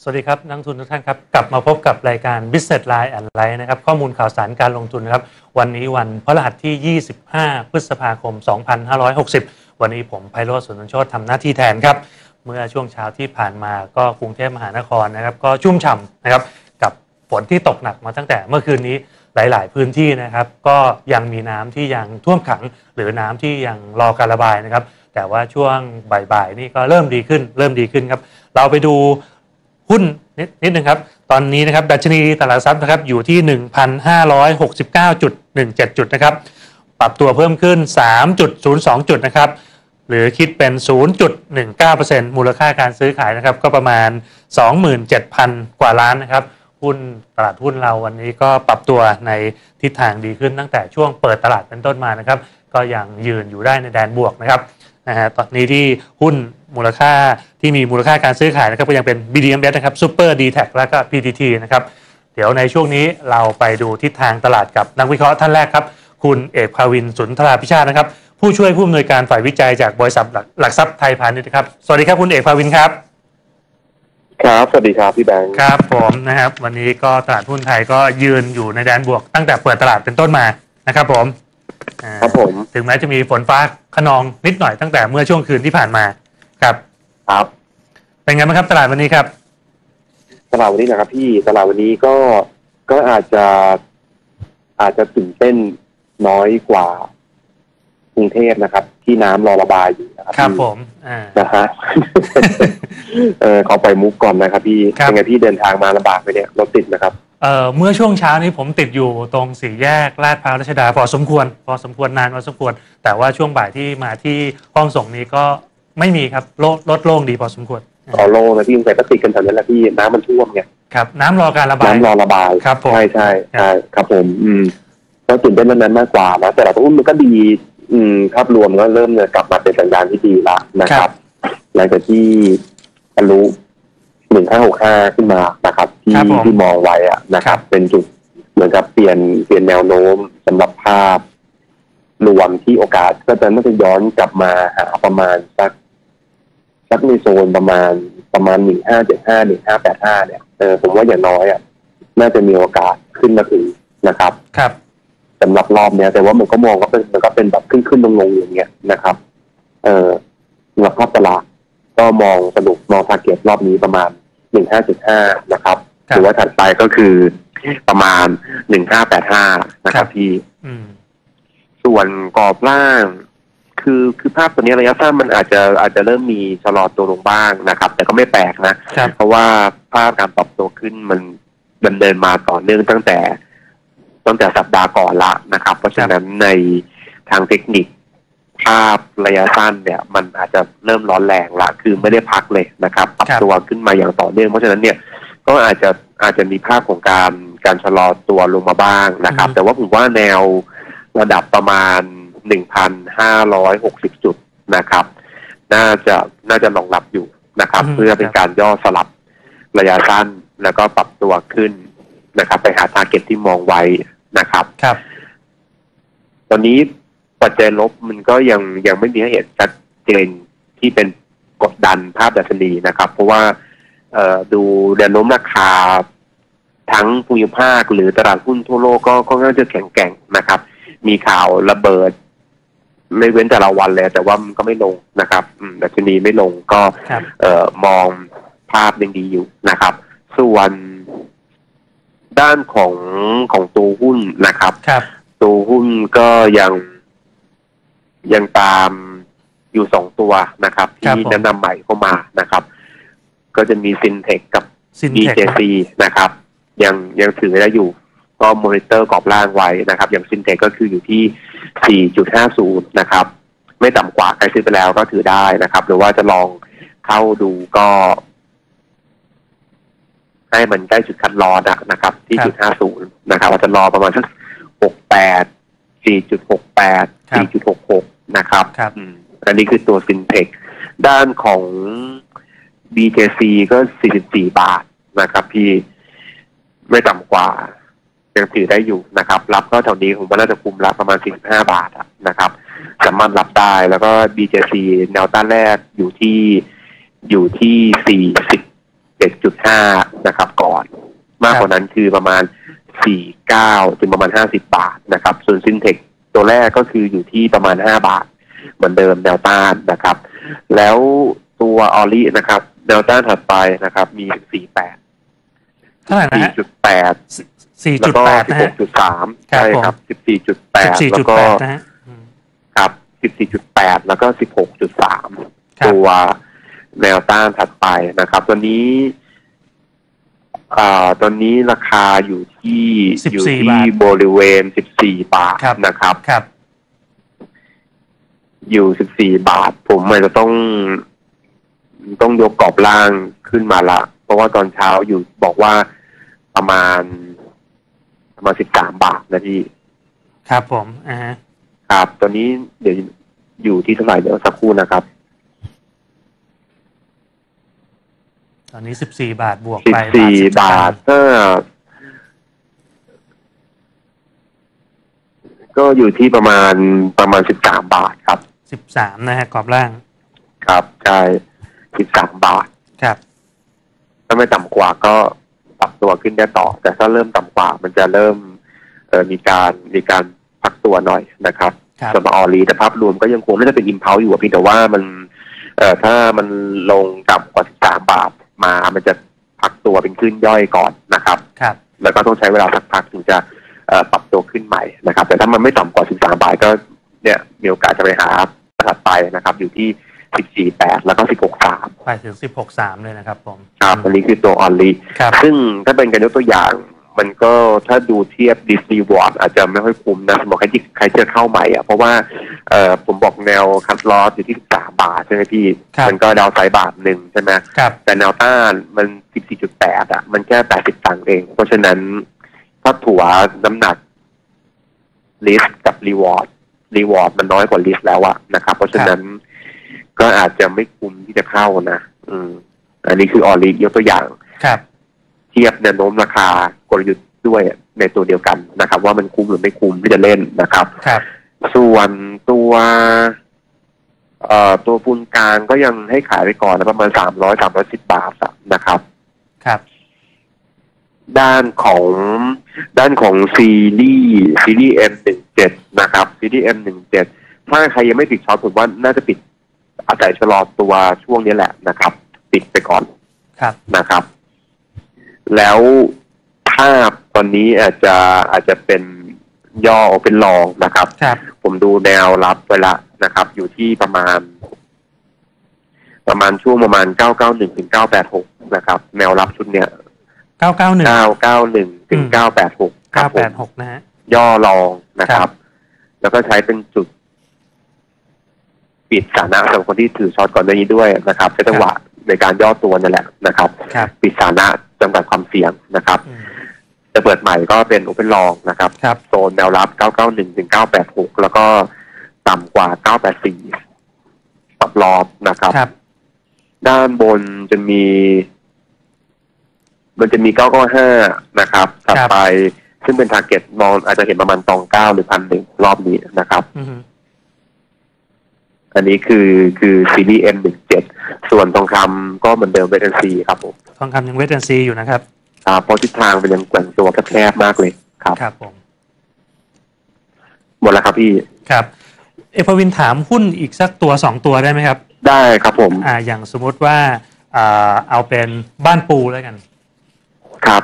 สวัสดีครับนักทุนทุกท่านครับ กลับมาพบกับรายการ Business Line แอนไลน์นะครับ ข้อมูลข่าวสารการลงทุนนะครับ วันนี้วันพฤหัสที่ 25 พฤษภาคม 2560 วันนี้ผมไพโรจน์สุนทรโชตทำหน้าที่แทนครับ เมื่อช่วงเช้าที่ผ่านมาก็กรุงเทพมหานครนะครับ ก็ชุ่มฉ่ำนะครับ กับฝนที่ตกหนักมาตั้งแต่เมื่อคืนนี้หลาย ๆ พื้นที่นะครับ ก็ยังมีน้ำที่ยังท่วมขัง หรือน้ำที่ยังรอการระบายนะครับ แต่ว่าช่วงบ่าย ๆ นี่ก็เริ่มดีขึ้น เริ่มดีขึ้นครับ เราไปดู หุ้นนิดนิดนึงครับ ตอนนี้นะครับดัชนีตลาดทรัพย์นะครับอยู่ที่ 1,569.17 จุดนะครับ ปรับตัวเพิ่มขึ้น 3.02 จุดนะครับ หรือคิดเป็น 0.19%มูลค่าการซื้อขายนะครับ ก็ประมาณ 27,000 กว่าล้านนะครับหุ้นตลาดหุ้นเราวันนี้ก็ปรับตัวในทิศทางดีขึ้นตั้งแต่ช่วงเปิดตลาดเป็นต้นมานะครับ ก็ยังยืนอยู่ได้ในแดนบวกนะครับนะฮะตอนนี้ที่หุ้นมูลค่า ที่มีมูลค่าการซื้อขายนะครับก็ยังเป็น BDMs นะครับ Super d t a c แล้วก็ PTT นะครับเดี๋ยวในช่วงนี้เราไปดูทิศทางตลาดกับนักวิเคราะห์ท่านแรกครับ คุณเอกภาวินสุนทราพิชาตินะครับ ผู้ช่วยผู้อำนวยการฝ่ายวิจัยจากบริษัทหลักหลักทรัพย์ไทยพาณิชย์นะครับ สวัสดีครับคุณเอกภาวินครับ ครับ สวัสดีครับพี่แบงค์ครับผมนะครับ วันนี้ก็ตลาดหุ้นไทยก็ยืนอยู่ในแดนบวกตั้งแต่เปิดตลาดเป็นต้นมานะครับผมอ่าครับผม ถึงแม้จะมีฝนฟ้าขนองนิดหน่อยตั้งแต่เมื่อช่วงคืนที่ผ่านมา ครับครับ เป็นไงบ้างครับตลาดวันนี้ครับตลาดวันนี้นะครับ พี่ตลาดวันนี้ก็ก็อาจจะอาจจะตื่นเต้นน้อยกว่ากรุงเทพนะครับ ที่น้ำรอระบายอยู่นะครับครับพี่ผมอ่านะฮะเออขอไปล่อยมุกก่อนนะครับ พี่ครับเป็นไงพี่เดินทางมาลำบากไหมเนี่ยรถติดนะครับเอ่อเมื่อช่วงเช้านี้ผมติดอยู่ตรงสี่แยกลาดพร้าวรัชดาพอสมควร พอสมควรนานพอสมควร แต่ว่าช่วงบ่ายที่มาที่ห้องส่งนี้ก็ ไม่มีครับโลดลดโล่งดีพอสมควรรอโลงนะพี่สงสัยก็ติดกันแถวนั้นแหละพี่น้ำมันท่วมไงครับน้ำรอการระบายน้ำรอระบายครับผมใช่ใช่ใช่ครับผม อืมก็ตื่นเต้นเรื่องนั้นมากกว่านะแต่ละหุ้นมันก็ดี อืมภาพรวมก็เริ่มเนี่ยกลับมาเป็นสัญญาณที่ดีละนะครับหลังจากที่ทะลุหนึ่งห้าหกห้าขึ้นมานะครับ ที่ครับผมที่มองไว้อะนะคครัรับบเป็นจุดเหมือนกับเปลี่ยนเปลี่ยนแนวโน้มสำหรับภาพรวมที่โอกาสก็จะน่าจะย้อนกลับมาหาประมาณสัก สักในโซนประมาณประมาณหนึ่งห้าเจ็ดห้าหนึ่งห้าแปดห้าเนี่ยเออผมว่าอย่างน้อยอะน่าจะมีโอกาสขึ้นมาถึงนะครับ ครับสำหรับรอบเนี้ยแต่ว่ามันก็มองก็เป็นมันก็เป็นแบบขึ้นขึ้นลงลงๆอย่างเงี้ยนะครับ เออสำหรับภาพตลาดก็มองสรุปมองทาร์เก็ตรอบนี้ประมาณหนึ่งห้าจุดห้านะครับครัหบรือว่าถัดไปก็คือประมาณหนึ่งห้าแปดห้านะคครัรับบพี่อืมส่วนกรอบล่าง คือคือภาพตัวนี้ระยะสั้นมันอาจจะอาจจะเริ่มมีชะลอตัวลงบ้างนะครับ แต่ก็ไม่แปลกนะครับเพราะว่าภาพการปรับตัวขึ้นมันดำเนินมาต่อเนื่องตั้งแต่ ตั้งแต่สัปดาห์ก่อนละนะครับ เพราะฉะนั้นในทางเทคนิคภาพระยะสั้นเนี่ย มันอาจจะเริ่มร้อนแรงละคือไม่ได้พักเลยนะครับ ปรับครับตัวขึ้นมาอย่างต่อเนื่องเพราะฉะนั้นเนี่ยก็อาจจะอาจจะมีภาพของการการชะลอตัวลงมาบ้างนะครับ แต่ว่าผมว่าแนวระดับประมาณ หนึ่งพันห้าร้อยหกสิบจุดนะครับ น่าจะน่าจะรองรับอยู่นะครับอืมเพื่อเป็นการย่อสลับระยะสั้นแล้วก็ปรับตัวขึ้นนะครับ ไปหาทาร์เก็ตที่มองไว้นะครับครับตอนนี้ปัจจัยลบมันก็ยังยังไม่มีให้เห็นชัดเจนที่เป็นกดดันภาพดัชนีนะครับ เพราะว่าเอ่อดูแนวโน้มราคาทั้งภูมิภาคหรือตลาดหุ้นทั่วโลกก็ค่อนข้างจะแข็งแกร่งนะครับ มีข่าวระเบิด ไม่เว้นแต่ละวันเลยแต่ว่ามันก็ไม่ลงนะครับอืมดัชนีไม่ลงก็ครับเอ่อมองภาพยังดีอยู่นะครับ ส่วนด้านของของตัวหุ้นนะครับครับตัวหุ้นก็ยังยังตามอยู่สองตัวนะครับครับที่ผมแนะนำใหม่เข้ามานะครับ ก็จะมีซินเทคกับซินเทค BJC นะครับ ยังยังถือได้อยู่ ก็มอนิเตอร์กรอบล่างไว้นะครับ อย่างซินเทคก็คืออยู่ที่ 4.50 นะครับ ไม่ต่ำกว่าใครซื้อไปแล้วก็ถือได้นะครับ หรือว่าจะลองเข้าดูก็ ให้มันใกล้จุดคัดลอนะนะครับ ที่ครับจุดห้าศูนย์นะครับอาจจะรอประมาณสักหกแปดสี่จุดหกแปดครับสี่จุดหกหกนะครับครับอืมอันนี้คือตัวซินเทคด้านของ BJC ก็ 44 บาทนะครับ พี่ไม่ต่ำกว่า ยังถือได้อยู่นะครับ รับก็แถวนี้ผมว่าน่าจะคุมรับประมาณ 45 บาทอะนะครับ สามารถรับได้แล้วก็ BJC แนวต้านแรกอยู่ที่อยู่ที่47 7.5 นะครับ ก่อน มากกว่านั้นคือประมาณ 49 ถึงประมาณ 50 บาทนะครับ ส่วนซินเทคตัวแรกก็คืออยู่ที่ประมาณ 5 บาท เหมือนเดิมแนวต้านนะครับ แล้วตัวออลลี่นะครับ แนวต้านถัดไปนะครับ มี 48 เท่าไหร่นะฮะ4.8 สี่แล้จุวดก็แปดนะฮะ16.3ครับใช่ผมครับสิบ14.8สี่แล้จุดวก็แปดนะฮะอืมครับ14.8แล้วก็16.3ครับตัวแนวต้านถัดไปนะครับ ตัวนี้อ่าตอนนี้ราคาอยู่ที่14อยู่ที่บาทบริเวณ14บาทครับนะครับครับ อยู่14บาท ผมอาจจะต้อง ต้องยกกรอบล่างขึ้นมาละ เพราะว่าตอนเช้าอยู่บอกว่าประมาณ ประมาณ13บาทนะพี่ ครับผมอ่าฮะครับ ตอนนี้เดี๋ยวอยู่ที่เท่าไหร่เดี๋ยวสักครู่นะครับ ตอนนี้สิบสี่บาทบวกสิบไปสี่10บาทก็ก็อยู่ที่ประมาณประมาณสิบสามบาทครับสิบสามนะฮะกรอบล่าง ครับใช่สิบสามบาท ครับ ถ้าไม่ต่ำกว่าก็ป รับตัวขึ้นได้ต่อ แต่ถ้าเริ่มต่ำกว่า มันจะเริ่มเออมีการมีการพักตัวหน่อยนะครับครับสำหรับออรีแต่ภาพรวมก็ยังคงน่าจะเป็นอิมเพลอยู่อะเพียงแต่ว่ามันเอ่อถ้ามันลงต่ำกว่า13บาทมา มันจะพักตัวเป็นขึ้นย่อยก่อนนะครับครับ แล้วก็ต้องใช้เวลาสักพักถึงจะเอ่อปรับตัวขึ้นใหม่นะครับ แต่ถ้ามันไม่ต่ำกว่า 13 บาทก็เนี่ยมีโอกาสจะไปหาถัดไปนะครับ อยู่ที่ 14.8แล้วก็16.3ไปถึงสิบหกสามเลยนะครับผมครับอันนี้คือตัวออนลีครับซึ่งถ้าเป็นการยกตัวอย่างมันก็ถ้าดูเทียบดิสนีย์วอร์ดอาจจะไม่ค่อยคุ้มนะสำหรับใครที่ใครจะเข้าใหม่อะเพราะว่าเอ่อผมบอกแนวคัดลอสอยู่ที่13บาทใช่ไหมพี่ครับมันก็ดาวไซด์บาทหนึ่งใช่ไหมครับแต่แนวต้านมัน14.8อะ มันแค่80ตังค์เอง เพราะฉะนั้นถ้าถัวน้ำหนักลิสกับรีวอร์ดรีวอร์ดมันน้อยกว่าลิสแล้วอะนะครับ เพราะฉะนั้น ก็อาจจะไม่คุ้มที่จะเข้านะอืม อันนี้คือออริยกตัวอย่างครับ เทียบแนวโน้มราคากลยุทธ์ด้วยในตัวเดียวกันนะครับ ว่ามันคุ้มหรือไม่คุ้มที่จะเล่นนะครับครับ ส่วนตัวเอ่อตัวปูนกลางก็ยังให้ขายไปก่อนนะประมาณสามร้อยสามร้อยสิบบาทอะนะครับ ครับ ด้านของด้านของซีรีส์ซีรีส์ M หนึ่งเจ็ดนะครับซีรีส์ M หนึ่งเจ็ดถ้าใครยังไม่ปิดช็อตผมว่าน่าจะปิด อาศัยชะลอตัวช่วงนี้แหละนะครับ ปิดไปก่อนครับนะครับ แล้วภาพตอนนี้อาจจะอาจจะเป็นย่อเป็นรองนะครับครับ ผมดูแนวรับไว้ละนะครับ อยู่ที่ประมาณ ประมาณช่วงประมาณ991ถึง986นะครับ แนวรับชุดเนี้ยเก้าเก้าหนึ่ง991ถึงอืม986ครัเก้าบผแปมดหกนะฮะย่อรองนะคครัรับบแล้วก็ใช้เป็นจุด ปิดสถานะสำหรับคนที่ถือช็อตก่อนหน้านี้ด้วยนะครับใช้จังหวะในการย่อตัวนั่นแหละนะครับครับปิดสถานะจำกัดความเสี่ยงนะครับอืมจะเปิดใหม่ก็เป็นโอเ n นลองนะครับครับโซนแนวรับ 991ถึง986 แล้วก็ต่ำกว่า 984ตับรอบนะครับครับ ด้านบนจะมี มันจะมี 995 นะครับถัดไปซึ่งเป็นทาร์เก็ตมองอาจจะเห็นประมาณตองเก้าหรือพันหนึ่งรอบนี้นะครับ อืมอันนี้คือคือซีรีส์ M17 ส่วนทองคำก็เหมือนเดิมเวทซีครับผมทองคำยังเวทแอนซีอยู่นะครับอ่าเพราะทิศทางมันยังแกว่งตัวแคบๆมากเลยครับครับผมหมดแล้วครับพี่ครับเอพวินถามหุ้นอีกสักตัวสองตัวได้ไหมครับ ได้ครับผมอ่าอย่างสมมุติว่าอ่าเอาเป็นบ้านปูแล้วกัน ครับ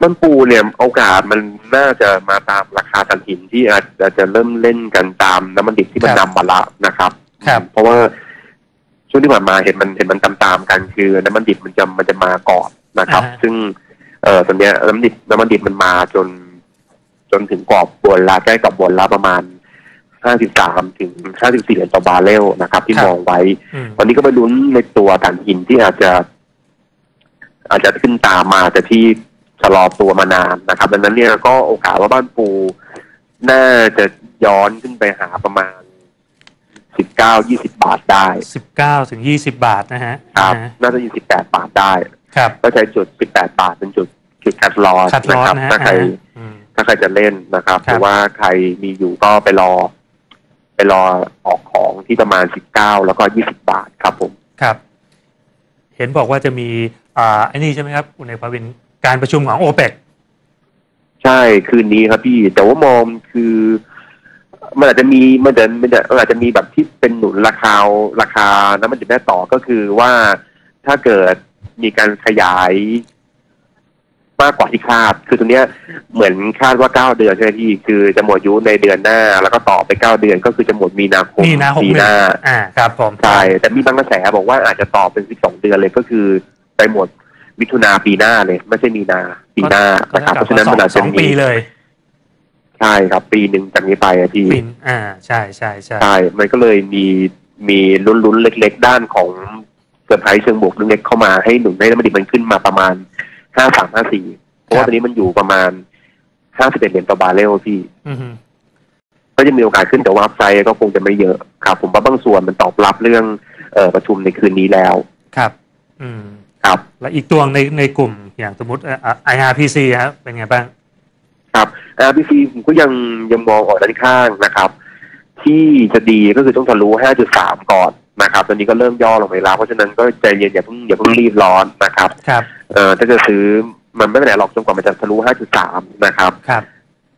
ต้นปูเนี่ยโอกาสมันน่าจะมาตามราคาถ่านหินที่อาจอาจจะเริ่มเล่นกันตามน้ำมันดิบที่มันครับนำมาละนะครับครับเพราะว่าช่วงที่ผ่านมาเห็นมันเห็นมันตามๆกันคือน้ำมันดิบมันจะมันจะมาก่อนนะครับอ่าฮะซึ่งเอ่อตอนเนี้ยน้ำมันดิบน้ำมันดิบมันมาจน จนถึงกรอบบนละใกล้กับบนละประมาณห้าสิบสามถึงห้าสิบสี่เหรียญต่อบาร์เรลนะครับ ที่ครับมองไว้อืมวันนี้ก็ไปลุ้นในตัวถ่านหินที่อาจจะ อาจจะขึ้นตามมาแต่ที่ชะลอตัวมานานนะครับ ดังนั้นเนี่ยก็โอกาสว่าบ้านปูน่าจะย้อนขึ้นไปหาประมาณสิบเก้ายี่สิบาทได้สิบเก้าถึงยี่สิบบาทนะฮะครับอ่าฮะน่าจะยี่สิบแปดบาทได้ครับก็ใช้จุดสิบแปดบาทเป็นจุดจุดคัดลอสคัดนะร้อนครับนะฮะถ้าใครอ่าอืมถ้าใครจะเล่นนะครับครับหรือว่าใครมีอยู่ก็ไปรอ ไปรอออกของที่ประมาณสิบเก้าแล้วก็ยี่สิบาทครับผมครับ เห็นบอกว่าจะมี อ่าไอ้นี่ใช่ไหมครับคุณเอกภาวิน การประชุมของโอเปกใช่คืนนี้ครับพี่ แต่ว่ามองคือมันอาจจะมีมันจะมันจะมันอาจจะมีแบบที่เป็นหนุนราคาราคาน้ำมันดิบแม่ต่อก็คือว่าถ้าเกิดมีการขยายมากกว่าที่คาด คือตรงเนี้ยเหมือนคาดว่าเก้าเดือนใช่ไหมพี่ คือจะหมดอายุในเดือนหน้า แล้วก็ต่อไปเก้าเดือนก็คือจะหมดมีนาคมมีนาหกปีหหนึ่งน้า อ่า ครับผม ใช่ แต่มีบางกระแสบอกว่าอาจจะต่อเป็นสิบสองเดือนเลยก็คือไปหมด มิถุนาปีหน้าเลย ไม่ใช่มีนาปีหน้าก็นะครับเท่าเพราะกับฉะนั้นมันอาจสจะองมีปีเลยใช่ครับ ปีหนึ่งจากนี้ไปอะพี่ปีนอ่าใช่ใช่ใช่ใช่มันก็เลยมีมีลุ้นๆเล็ก ๆ ด้านของเซอร์ไพรส์เชิงบวกเล็กๆเข้ามาให้หนุนให้น้ำมันดิบมันขึ้นมาประมาณห้าสามห้าสี่เพราะว่าตอนนี้มันอยู่ประมาณห้าสิบเอ็ดเหรียญต่อบาร์เรลพี่อือฮึก็จะมีโอกาสขึ้นแต่ว่าอัพไซด์ก็คงจะไม่เยอะครับ ผมว่าบางส่วนมันตอบรับเรื่องเอ่อประชุมในคืนนี้แล้ว ครับ อืม ครับ แล้วอีกตัวในในกลุ่มอย่างสมมติเอ่อ IRPC ครับเป็นไงบ้าง ครับ RBC ผมก็ยังยังมองออกด้านข้างนะครับ ที่จะดีก็คือต้องทะลุ 5.3 ก่อนนะครับ ตอนนี้ก็เริ่มย่อลงไปแล้ว เพราะฉะนั้นก็ใจเย็นอย่าเพิ่งอย่าเพิ่งรีบร้อนนะครับครับเอ่อถ้าจะซื้อมันไม่เป็นไรหรอกจนกว่ามันจะทะลุ 5.3 นะครับครับ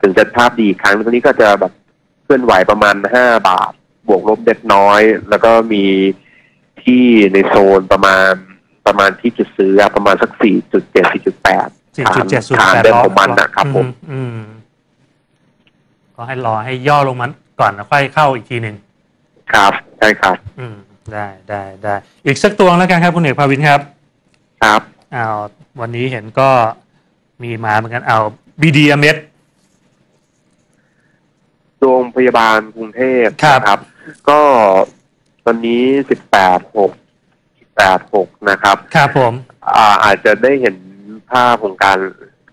ถึงจะภาพดีอีกครั้งตอนนี้ก็จะแบบเคลื่อนไหวประมาณ 5 บาท บวกลบเด็กน้อย แล้วก็มีที่ในโซนประมาณ ประมาณที่จุดซื้ออะประมาณสัก4.7 4.8สี่จุดเจ็ดศูนฐานย์แปดเดิมของมันนะครับผมอืมก็ให้รอให้ย่อลงมันก่อนแล้วค่อยเข้าอีกทีหนึ่งครับใช่ครับ อืม ได้ได้ได้อีกสักตัวแล้วกันครับคุณเอกภาวินครับ ครับเอาวันนี้เห็นก็มีมาเหมือนกันเอา BDMS โรงพยาบาลกรุงเทพครับนะครับก็ตอนนี้สิบแปดหก แปดหกนะครับครับผมอ่าอาจจะได้เห็นภาพของการ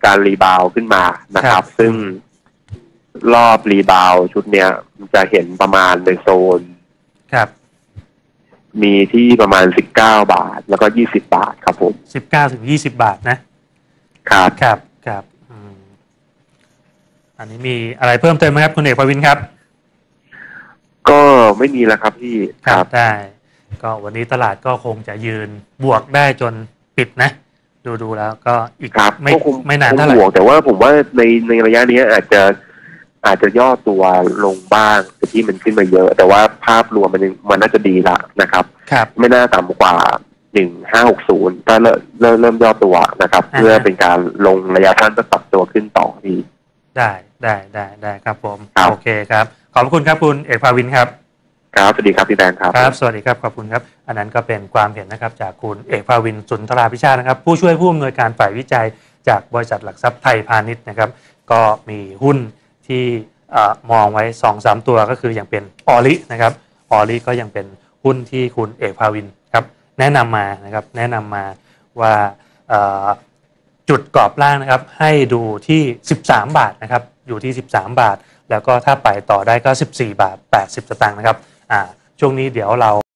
การรีบาวด์ขึ้นมานะครับ ซึ่งรอบรีบาวด์ชุดเนี้ยจะเห็นประมาณในโซนครับมีที่ประมาณสิบเก้าบาท แล้วก็ยี่สิบาทครับผมสิบเก้าถึงยี่สิบาทนะครับครับครับอืมอันนี้มีอะไรเพิ่มเติมไหมครับ คุณเอกภาวินครับ ก็ไม่มีแล้วครับพี่ครับได้ ก็วันนี้ตลาดก็คงจะยืนบวกได้จนปิดนะ ดูดูแล้วก็อีกครับไม่ก็คงไม่นานคงเท่าไหร่ห่วงแต่ว่าผมว่าในในระยะนี้อาจจะอาจจะย่อตัวลงบ้างแต่ที่มันขึ้นมาเยอะ แต่ว่าภาพรวมมันยังมันน่าจะดีละนะครับครับไม่น่าต่ำกว่าหนึ่งห้าหกศูนย์ถ้าเริ่มเริ่มเริ่มย่อตัวนะครับอ่าฮะเพื่อเป็นการลงระยะสั้นจะปรับตัวขึ้นต่อทีได้ได้ได้ได้ครับผมครับโอเคครับ ขอบพระคุณครับคุณเอกภาวินครับ ครับ สวัสดีครับพี่แบงค์ครับ ครับ สวัสดีครับ ขอบคุณครับ อันนั้นก็เป็นความเห็นนะครับจากคุณเอกภาวินสุนทราพิชาตินะครับ ผู้ช่วยผู้อำนวยการฝ่ายวิจัยจากบริษัทหลักทรัพย์ไทยพาณิชย์นะครับ ก็มีหุ้นที่มองไว้2อสตัวก็คืออย่างเป็นออลินะครับ ออลิก็ยังเป็นหุ้นที่คุณเอกภาวินครับแนะนำมานะครับ แนะนำมาว่าจุดกรอบล่างนะครับ ให้ดูที่ 13 บาทนะครับ อยู่ที่ 13 บาท แล้วก็ถ้าไปต่อได้ก็ 14 บาท 80 สตางค์นะครับ ช่วงนี้เดี๋ยวเรา